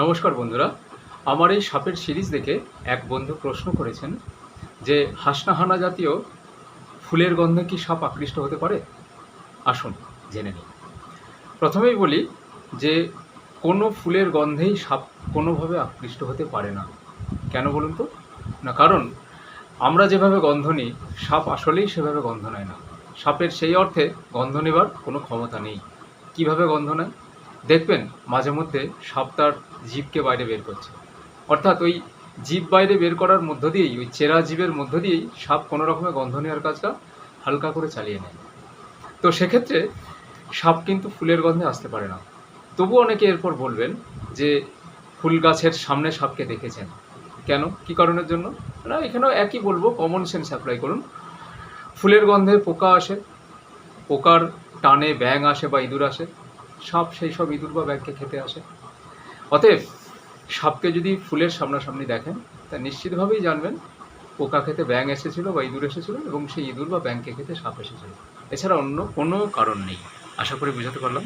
নমস্কার বন্ধুরা। আমার এই সাপের সিরিজ দেখে এক বন্ধু প্রশ্ন করেছেন যে, হাসনাহানা জাতীয় ফুলের গন্ধে কি সাপ আকৃষ্ট হতে পারে? আসুন, জেনে নিই। প্রথমেই বলি যে, কোনো ফুলের গন্ধেই সাপ কোনোভাবে আকৃষ্ট হতে পারে না। কেন বলুন তো? না, কারণ আমরা যেভাবে গন্ধ নিই, সাপ আসলেই সেভাবে গন্ধ নেয় না। সাপের সেই অর্থে গন্ধ নেবার কোনো ক্ষমতা নেই। কীভাবে গন্ধ নেয়? দেখবেন মাঝে মধ্যে সাপ তার জীবকে বাইরে বের করছে। অর্থাৎ ওই জীব বাইরে বের করার মধ্য দিয়েই, ওই চেরা জীবের মধ্য দিয়েই সাপ কোনো রকমের গন্ধ নেওয়ার কাজটা হালকা করে চালিয়ে নেয়। তো সেক্ষেত্রে সাপ কিন্তু ফুলের গন্ধে আসতে পারে না। তবু অনেকে এরপর বলবেন যে ফুল গাছের সামনে সাপকে দেখেছেন। কেন? কি কারণের জন্য? না, এখানেও একই বলব কমন সেন্স অ্যাপ্লাই করুন। ফুলের গন্ধে পোকা আসে, পোকার টানে ব্যাঙ আসে বা ইঁদুর আসে। সাপ সেই সব ইঁদুর বা ব্যাগকে খেতে আসে। অতএব সাপকে যদি ফুলের সামনাসামনি দেখেন, তা নিশ্চিতভাবেই জানবেন পোকা খেতে ব্যাং এসেছিল বা ইঁদুর এসেছিল এবং সেই ইঁদুর বা ব্যাংকে খেতে সাপ এসেছিল। এছাড়া অন্য কোনো কারণ নেই। আশা করি বুঝাতে পারলাম।